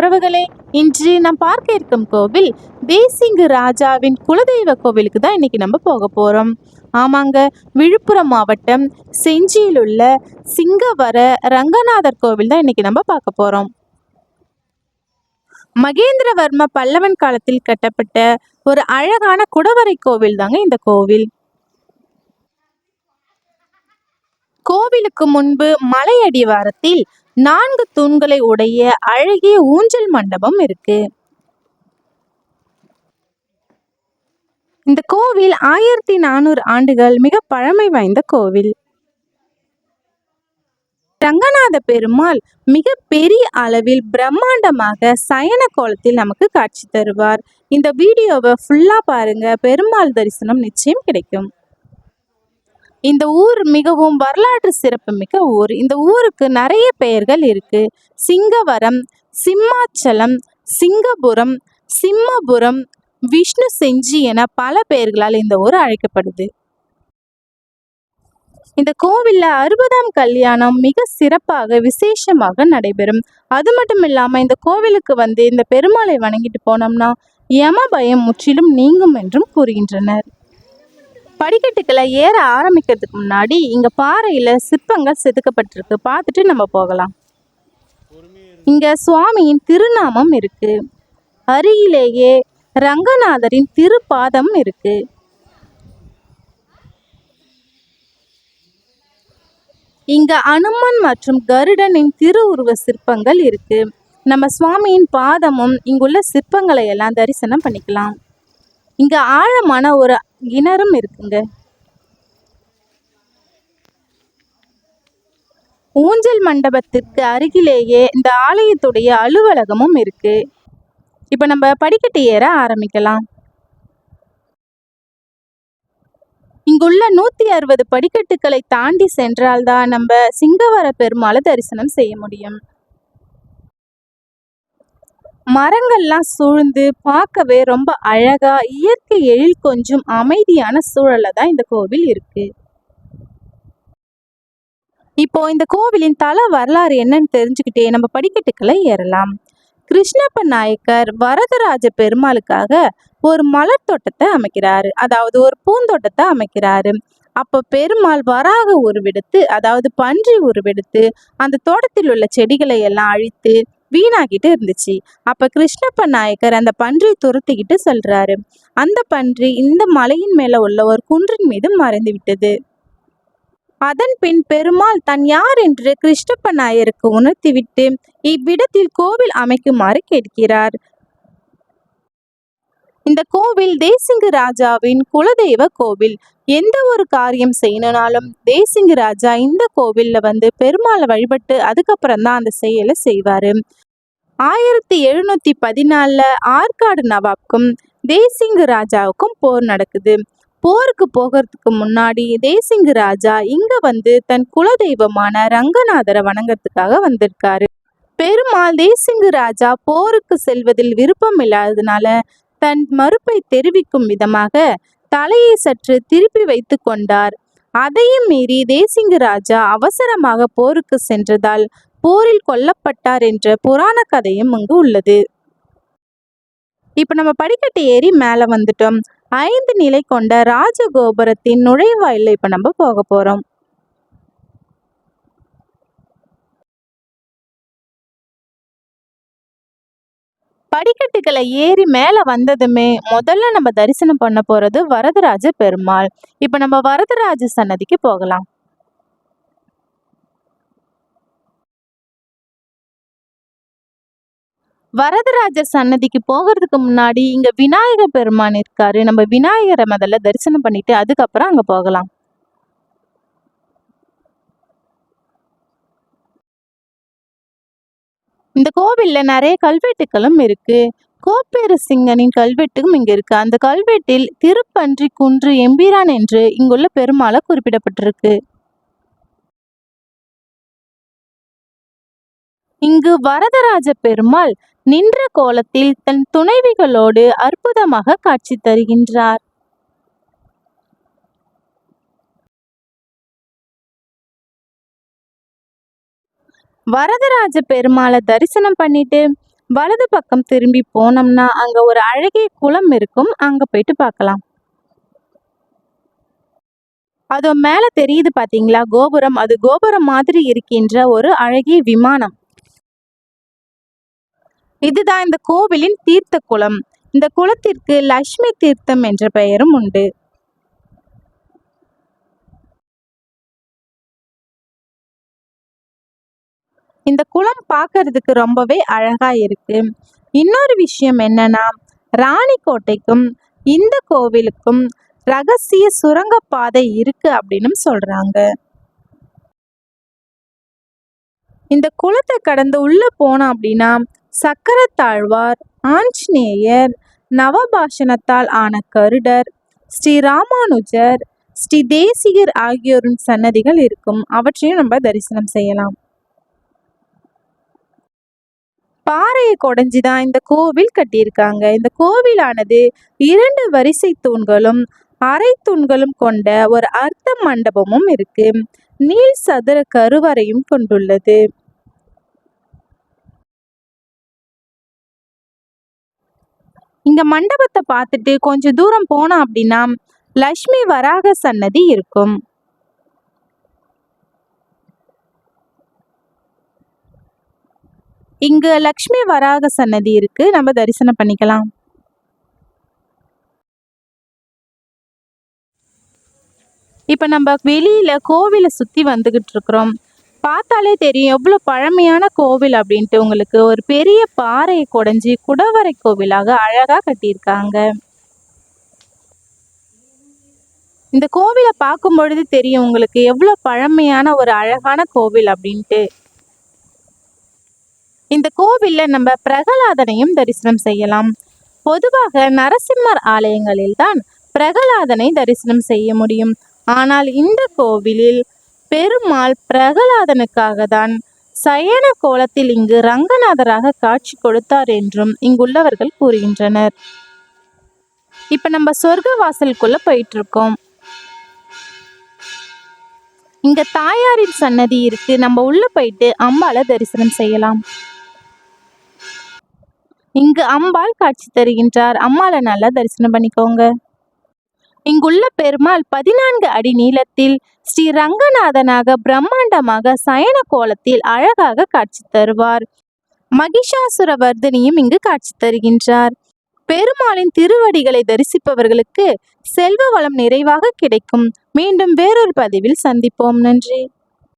உறவுகளே இன்று நாம் பார்க்க இருக்கும் கோவில் தேசிங்கு ராஜாவின் குலதெய்வ கோவிலுக்கு தான் இன்னைக்கு நம்ம போக போகிறோம் ஆமாங்க விழுப்புரம் மாவட்டம் செஞ்சியில் உள்ள சிங்கவர ரங்கநாதர் கோவில் தான் இன்னைக்கு நம்ம பார்க்க போகிறோம் மகேந்திரவர்ம பல்லவன் காலத்தில் கட்டப்பட்ட ஒரு அழகான குடவரை கோவில் தாங்க இந்த கோவில். கோவிலுக்கு முன்பு மலை அடிவாரத்தில் நான்கு தூண்களை உடைய அழகிய ஊஞ்சல் மண்டபம் இருக்கு. இந்த கோவில் ஆயிரத்தி நானூறு ஆண்டுகள் மிக பழமை வாய்ந்த கோவில். ரங்கநாத பெருமாள் மிக பெரிய அளவில் பிரம்மாண்டமாக சயன கோலத்தில் நமக்கு காட்சி தருவார். இந்த வீடியோவை ஃபுல்லா பாருங்க. பெருமாள் தரிசனம் நிச்சயம் கிடைக்கும். இந்த ஊர் மிகவும் வரலாற்று சிறப்புமிக்க ஊர். இந்த ஊருக்கு நிறைய பெயர்கள் இருக்கு. சிங்கவரம் சிம்மாச்சலம் சிங்கபுரம் சிம்மபுரம் விஷ்ணு செஞ்சி என பல பெயர்களால் இந்த ஊர் அழைக்கப்படுது. இந்த கோவில்ல அறுபதாம் கல்யாணம் மிக சிறப்பாக விசேஷமாக நடைபெறும். அது மட்டும் இல்லாம இந்த கோவிலுக்கு வந்து இந்த பெருமாளை வணங்கிட்டு போனோம்னா யம பயம் முற்றிலும் நீங்கும் என்றும் கூறுகின்றனர். படிக்கட்டுக்களை ஏற ஆரம்பிக்கிறதுக்கு முன்னாடி இங்க பாறையில சிற்பங்கள் செதுக்கப்பட்டிருக்கு. பார்த்துட்டு நம்ம போகலாம். இங்க சுவாமியின் திருநாமம் இருக்கு. அருகிலேயே ரங்கநாதரின் திருப்பாதம் இருக்கு. இங்க அனுமன் மற்றும் கருடனின் திருவுருவ சிற்பங்கள் இருக்கு. நம்ம சுவாமியின் பாதமும் இங்குள்ள சிற்பங்களை எல்லாம் தரிசனம் பண்ணிக்கலாம். இங்க ஆழமான ஒரு கிணறும் இருக்குங்க. ஊஞ்சல் மண்டபத்திற்கு அருகிலேயே இந்த ஆலயத்துடைய அலுவலகமும் இருக்கு. இப்ப நம்ம படிக்கட்டு ஏற ஆரம்பிக்கலாம். இங்குள்ள நூத்தி அறுபது படிக்கட்டுகளை தாண்டி சென்றால்தான் நம்ம சிங்கவர பெருமாளை தரிசனம் செய்ய முடியும். மரங்கள்லாம் சூழ்ந்து பார்க்கவே ரொம்ப அழகா இயற்கை எழில் கொஞ்சம் அமைதியான சூழல்ல தான் இந்த கோவில் இருக்கு. இப்போ இந்த கோவிலின் தல வரலாறு என்னன்னு தெரிஞ்சுக்கிட்டே நம்ம படிக்கட்டுக்களை ஏறலாம். கிருஷ்ணப்ப நாயக்கர் வரதராஜ பெருமாளுக்காக ஒரு மலர் தோட்டத்தை அமைக்கிறாரு. அதாவது ஒரு பூந்தோட்டத்தை அமைக்கிறாரு. அப்ப பெருமாள் வராக உருவெடுத்து அதாவது பன்றி உருவெடுத்து அந்த தோட்டத்தில் உள்ள செடிகளை எல்லாம் அழித்து வீணாகிட்டு இருந்துச்சு. அப்போ கிருஷ்ணப்ப நாயக்கர் அந்த பன்றியை துரத்திக்கிட்டு சொல்றாரு. அந்த பன்றி இந்த மலையின் மேலே உள்ள ஒரு குன்றின் மீது மறைந்து விட்டது. அதன் பின் பெருமாள் தான் யார் என்று கிருஷ்ணப்ப நாயருக்கு உணர்த்திவிட்டு இவ்விடத்தில் கோவில் அமைக்குமாறு கேட்கிறார். இந்த கோவில் தேசிங்கு ராஜாவின் குலதெய்வ கோவில். எந்த ஒரு காரியம் செய்யணும்னாலும் தேசிங்கு ராஜா இந்த கோவில்ல வந்து பெருமாளை வழிபட்டு அதுக்கப்புறம் தான் அந்த செயலை செய்வாரு. ஆயிரத்தி எழுநூத்தி பதினாலில் ஆற்காடு நவாப்க்கும் தேசிங்கு ராஜாவுக்கும் போர் நடக்குது. போருக்கு போகிறதுக்கு முன்னாடி தேசிங்கு ராஜா இங்க வந்து தன் குலதெய்வமான ரங்கநாதரை வணங்கறதுக்காக வந்திருக்காரு. பெருமாள் தேசிங்கு ராஜா போருக்கு செல்வதில் விருப்பம் இல்லாததுனால தன் மறுப்பை தெரிவிக்கும் விதமாக தலையை சற்று திருப்பி வைத்து கொண்டார். அதையும் மீறி தேசிங்கு ராஜா அவசரமாக போருக்கு சென்றதால் போரில் கொல்லப்பட்டார் என்ற புராண கதையும் அங்கு உள்ளது. இப்ப நம்ம படிக்கட்டு ஏறி மேல வந்துட்டோம். ஐந்து நிலை கொண்ட ராஜகோபுரத்தின் நுழைவாயில இப்ப நம்ம போக போறோம். படிக்கட்டுகளை ஏறி மேலே வந்ததுமே முதல்ல நம்ம தரிசனம் பண்ண போகிறது வரதராஜ பெருமாள். இப்போ நம்ம வரதராஜ சன்னதிக்கு போகலாம். வரதராஜர் சன்னதிக்கு போகிறதுக்கு முன்னாடி இங்கே விநாயகர் பெருமான் இருக்காரு. நம்ம விநாயகரை முதல்ல தரிசனம் பண்ணிட்டு அதுக்கப்புறம் அங்கே போகலாம். இந்த கோவிலில் நிறைய கல்வெட்டுகளும் இருக்கு. கோப்பேரசிங்கனின் கல்வெட்டும் இங்கே இருக்கு. அந்த கல்வெட்டில் திருப்பன்றி குன்று எம்பிரான் என்று இங்குள்ள பெருமாளை குறிப்பிடப்பட்டிருக்கு. இங்கு வரதராஜ பெருமாள் நின்ற கோலத்தில் தன் துணைவிகளோடு அற்புதமாக காட்சி தருகின்றார். வரதராஜ பெருமாளை தரிசனம் பண்ணிட்டு வலது பக்கம் திரும்பி போனோம்னா அங்க ஒரு அழகிய குளம் இருக்கும். அங்க போயிட்டு பார்க்கலாம். அதோ மேல தெரியுது பாத்தீங்களா? கோபுரம். அது கோபுரம் மாதிரி இருக்கின்ற ஒரு அழகிய விமானம். இதுதான் இந்த கோவிலின் தீர்த்த குளம். இந்த குளத்திற்கு லட்சுமி தீர்த்தம் என்ற பெயரும் உண்டு. இந்த குளம் பார்க்கறதுக்கு ரொம்பவே அழகா இருக்கு. இன்னொரு விஷயம் என்னன்னா ராணிக்கோட்டைக்கும் இந்த கோவிலுக்கும் ரகசிய சுரங்கப்பாதை இருக்கு அப்படின்னு சொல்றாங்க. இந்த குளத்தை கடந்து உள்ள போனோம் அப்படின்னா சக்கரத்தாழ்வார் ஆஞ்சநேயர் நவபாஷணத்தால் ஆன கருடர் ஸ்ரீ ராமானுஜர் ஸ்ரீ தேசிகர் ஆகியோரின் சன்னதிகள் இருக்கும். அவற்றையும் நம்ம தரிசனம் செய்யலாம். பாறையை கொடைஞ்சி தான் இந்த கோவில் கட்டியிருக்காங்க. இந்த கோவிலானது இரண்டு வரிசை தூண்களும் அரை தூண்களும் கொண்ட ஒரு அர்த்த மண்டபமும் இருக்கு. நீள் சதுர கருவறையும் கொண்டுள்ளது. இங்க மண்டபத்தை பார்த்துட்டு கொஞ்சம் தூரம் போனோம் அப்படின்னா லக்ஷ்மி வராக சன்னதி இருக்கும். இங்கு லக்ஷ்மி வராக சன்னதி இருக்கு. நம்ம தரிசனம் பண்ணிக்கலாம். இப்போ நம்ம வெளியில கோவிலை சுத்தி வந்துகிட்டு இருக்கிறோம். பார்த்தாலே தெரியும் எவ்வளோ பழமையான கோவில் அப்படின்ட்டு உங்களுக்கு. ஒரு பெரிய பாறையை குடைஞ்சி குடவரை கோவிலாக அழகா கட்டியிருக்காங்க. இந்த கோவிலை பார்க்கும் பொழுது தெரியும் உங்களுக்கு எவ்வளோ பழமையான ஒரு அழகான கோவில் அப்படின்ட்டு. இந்த கோவில்ல நம்ம பிரகலாதனையும் தரிசனம் செய்யலாம். பொதுவாக நரசிம்மர் ஆலயங்களில் தான் பிரகலாதனை தரிசனம் செய்ய முடியும். ஆனால் இந்த கோவிலில் பெருமாள் பிரகலாதனுக்காக தான் சயன கோலத்தில் இங்கு ரங்கநாதராக காட்சி கொடுத்தார் என்றும் இங்குள்ளவர்கள் கூறுகின்றனர். இப்ப நம்ம சொர்க்க வாசலுக்குள்ள போயிட்டு இருக்கோம் இங்க தாயாரின் சன்னதி இருக்கு. நம்ம உள்ள போயிட்டு அம்பால தரிசனம் செய்யலாம். இங்கு அம்பாள் காட்சி தருகின்றார். அம்மாளை நல்லா தரிசனம் பண்ணிக்கோங்க. இங்குள்ள பெருமாள் பதினான்கு அடி நீளத்தில் ஸ்ரீ ரங்கநாதனாக பிரம்மாண்டமாக சயன கோலத்தில் அழகாக காட்சி தருவார். மகிஷாசுரவர்தனியும் இங்கு காட்சி தருகின்றார். பெருமாளின் திருவடிகளை தரிசிப்பவர்களுக்கு செல்வ வளம் நிறைவாக கிடைக்கும். மீண்டும் வேறொரு பதிவில் சந்திப்போம். நன்றி.